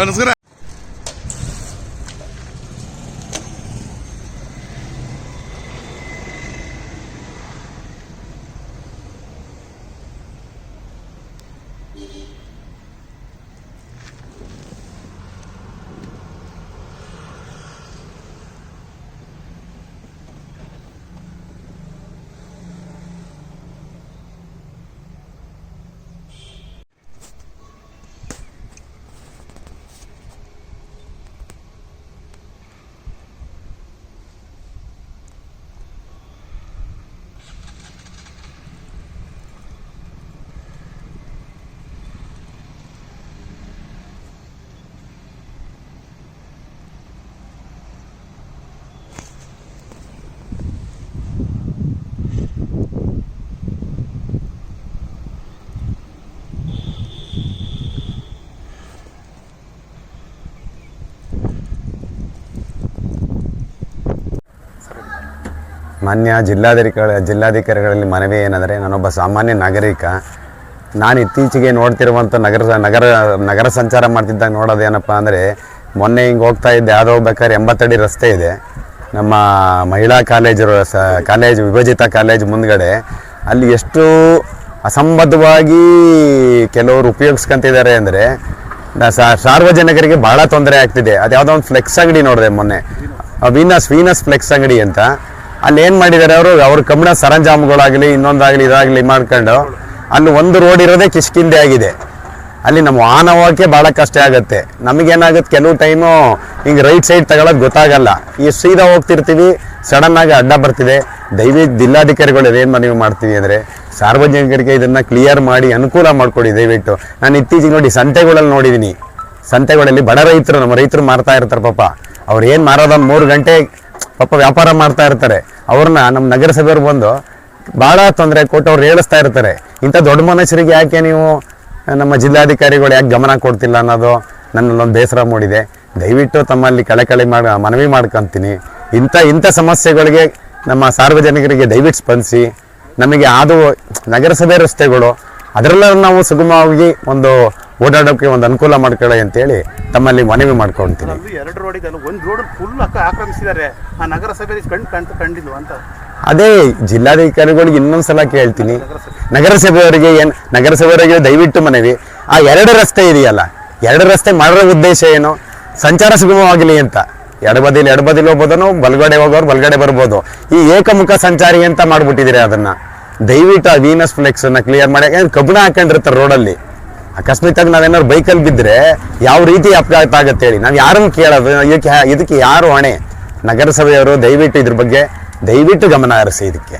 ನಮಸ್ಕಾರ ಮಾನ್ಯ ಜಿಲ್ಲಾಧಿಕಾರಿ ಜಿಲ್ಲಾಧಿಕಾರಿಗಳಲ್ಲಿ ಮನವಿ ಏನಂದರೆ, ನಾನೊಬ್ಬ ಸಾಮಾನ್ಯ ನಾಗರಿಕ. ನಾನು ಇತ್ತೀಚೆಗೆ ನೋಡ್ತಿರುವಂಥ ನಗರ ನಗರ ನಗರ ಸಂಚಾರ ಮಾಡ್ತಿದ್ದಾಗ ನೋಡೋದೇನಪ್ಪ ಅಂದರೆ, ಮೊನ್ನೆ ಹಿಂಗೆ ಹೋಗ್ತಾ ಇದ್ದೆ. ಯಾವುದೋ ಹೋಗ್ಬೇಕಾದ್ರೆ ಎಂಬತ್ತಡಿ ರಸ್ತೆ ಇದೆ. ನಮ್ಮ ಮಹಿಳಾ ಕಾಲೇಜು, ಸ, ಕಾಲೇಜು, ವಿಭಜಿತ ಕಾಲೇಜು ಮುಂದ್ಗಡೆ. ಅಲ್ಲಿ ಎಷ್ಟು ಅಸಂಬದ್ಧವಾಗಿ ಕೆಲವರು ಉಪಯೋಗಿಸ್ಕೊಂತಿದ್ದಾರೆ ಅಂದರೆ ಸಾರ್ವಜನಿಕರಿಗೆ ಭಾಳ ತೊಂದರೆ ಆಗ್ತಿದೆ. ಅದು ಯಾವುದೋ ಒಂದು ಫ್ಲೆಕ್ಸ್ ಅಂಗಡಿ ನೋಡಿದೆ ಮೊನ್ನೆ. ವೀನಸ್ ವೀನಸ್ ಫ್ಲೆಕ್ಸ್ ಅಂಗಡಿ ಅಂತ. ಅಲ್ಲಿ ಏನು ಮಾಡಿದ್ದಾರೆ ಅವರು? ಅವ್ರ ಕಬ್ಬಿಣ ಸರಂಜಾಮುಗಳಾಗಲಿ, ಇನ್ನೊಂದಾಗಲಿ, ಇದಾಗಲಿ ಮಾಡ್ಕೊಂಡು ಅಲ್ಲಿ ಒಂದು ರೋಡ್ ಇರೋದೇ ಕಿಷ್ಕಿಂದೆ ಆಗಿದೆ. ಅಲ್ಲಿ ನಮ್ಮ ವಾಹನ ಹೋಗೋಕ್ಕೆ ಭಾಳ ಕಷ್ಟ ಆಗುತ್ತೆ. ನಮಗೇನಾಗುತ್ತೆ? ಕೆಲವು ಟೈಮು ಹಿಂಗೆ ರೈಟ್ ಸೈಡ್ ತಗೊಳ್ಳೋದು ಗೊತ್ತಾಗಲ್ಲ. ಈ ಸೀದಾ ಹೋಗ್ತಿರ್ತೀವಿ ಸಡನ್ ಆಗಿ ಅಡ್ಡ ಬರ್ತಿದೆ. ದಯವಿಟ್ಟು ಜಿಲ್ಲಾಧಿಕಾರಿಗಳು ಏನು ಮನವಿ ಮಾಡ್ತೀವಿ ಅಂದರೆ ಸಾರ್ವಜನಿಕರಿಗೆ ಇದನ್ನು ಕ್ಲಿಯರ್ ಮಾಡಿ ಅನುಕೂಲ ಮಾಡಿಕೊಡಿ, ದಯವಿಟ್ಟು. ನಾನು ಇತ್ತೀಚೆಗೆ ನೋಡಿ ಸಂತೆಗಳಲ್ಲಿ ನೋಡಿದ್ದೀನಿ ಸಂತೆಗಳಲ್ಲಿ ಬಡ ರೈತರು, ನಮ್ಮ ರೈತರು ಮಾರ್ತಾ ಇರ್ತಾರೆ ಪಾಪ. ಅವ್ರು ಏನು ಮಾರೋದೊಂದು ಮೂರು ಗಂಟೆ ಪಾಪ ವ್ಯಾಪಾರ ಮಾಡ್ತಾ ಇರ್ತಾರೆ. ಅವ್ರನ್ನ ನಮ್ಮ ನಗರಸಭೆಯವ್ರು ಬಂದು ಭಾಳ ತೊಂದರೆ ಕೊಟ್ಟು ಅವ್ರು ಹೇಳಿಸ್ತಾ ಇರ್ತಾರೆ. ಇಂಥ ದೊಡ್ಡ ಮನುಷ್ಯರಿಗೆ ಯಾಕೆ ನೀವು ನಮ್ಮ ಜಿಲ್ಲಾಧಿಕಾರಿಗಳು ಯಾಕೆ ಗಮನ ಕೊಡ್ತಿಲ್ಲ ಅನ್ನೋದು ನನ್ನಲ್ಲೊಂದು ಬೇಸರ ಮೂಡಿದೆ. ದಯವಿಟ್ಟು ತಮ್ಮಲ್ಲಿ ಕಳೆ ಕಳೆ ಮಾಡಿ, ಮನವಿ ಮಾಡ್ಕೊತೀನಿ. ಇಂಥ ಇಂಥ ಸಮಸ್ಯೆಗಳಿಗೆ ನಮ್ಮ ಸಾರ್ವಜನಿಕರಿಗೆ ದಯವಿಟ್ಟು ಸ್ಪಂದಿಸಿ. ನಮಗೆ ಆದವು ನಗರಸಭೆ ರಸ್ತೆಗಳು. ಅದರಲ್ಲೂ ನಾವು ಸುಗಮವಾಗಿ ಒಂದು ಓಡಾಡೋಕ್ಕೆ ಒಂದು ಅನುಕೂಲ ಮಾಡ್ಕೊಳ್ಳಿ ಅಂತೇಳಿ ತಮ್ಮಲ್ಲಿ ಮನವಿ ಮಾಡ್ಕೊಳ್ತೀನಿ. ಅದು ಎರಡು ರೋಡ್ ಇದೆ ಒಂದು ರೋಡ್ ಫುಲ್ ಅಕ್ಕ ಆಕ್ರಮಿಸಿದ್ದಾರೆ. ಆ ನಗರಸಭೆ ಕಣ್ ಕಾಣ್ತ ಕಂಡಿಲ್ಲ ಅಂತ. ಅದೇ ಜಿಲ್ಲಾಧಿಕಾರಿಗಳಿಗೆ ಇನ್ನೊಂದ್ಸಲ ಕೇಳ್ತೀನಿ. ನಗರಸಭೆಯವರಿಗೆ ಏನು ನಗರಸಭೆಯವರಿಗೆ ದಯವಿಟ್ಟು ಮನವಿ. ಆ ಎರಡು ರಸ್ತೆ ಇದೆಯಲ್ಲ? ಎರಡು ರಸ್ತೆ ಮಾಡೋ ಉದ್ದೇಶ ಏನು? ಸಂಚಾರ ಸುಗಮವಾಗಲಿ ಅಂತ. ಎಡಬದಿಲಿ ಎಡಬದಿಲಿ ಹೋಗ್ಬೋದನು? ಬಲಗಡೆ ಹೋಗೋರು ಬಲಗಡೆ ಬರ್ಬೋದು. ಈ ಏಕಮುಖ ಸಂಚಾರಿ ಅಂತ ಮಾಡ್ಬಿಟ್ಟಿದ್ದೀರಿ ಅದನ್ನ. ದಯವಿಟ್ಟು ಆ ವೀನಸ್ ಫ್ಲೆಕ್ಸ್ ಅನ್ನ ಕ್ಲಿಯರ್ ಮಾಡಿ. ಯಾಕಂದ್ರೆ ಕಬ್ಬಣ ಹಾಕೊಂಡಿರ್ತಾರೆ ರೋಡಲ್ಲಿ ಅಕಸ್ಮಾತಾಗಿ ನಾವೇನಾದ್ರು ಬೈಕಲ್ಲಿ ಬಿದ್ದರೆ ಯಾವ ರೀತಿ ಅಪಘಾತ ಆಗುತ್ತೆ ಹೇಳಿ? ನಾವು ಯಾರನ್ನು ಕೇಳೋದು? ಇದಕ್ಕೆ ಇದಕ್ಕೆ ಯಾರು ಹೊಣೆ? ನಗರಸಭೆಯವರು ದಯವಿಟ್ಟು ಇದ್ರ ಬಗ್ಗೆ ದಯವಿಟ್ಟು ಗಮನ ಹರಿಸಿ ಇದಕ್ಕೆ.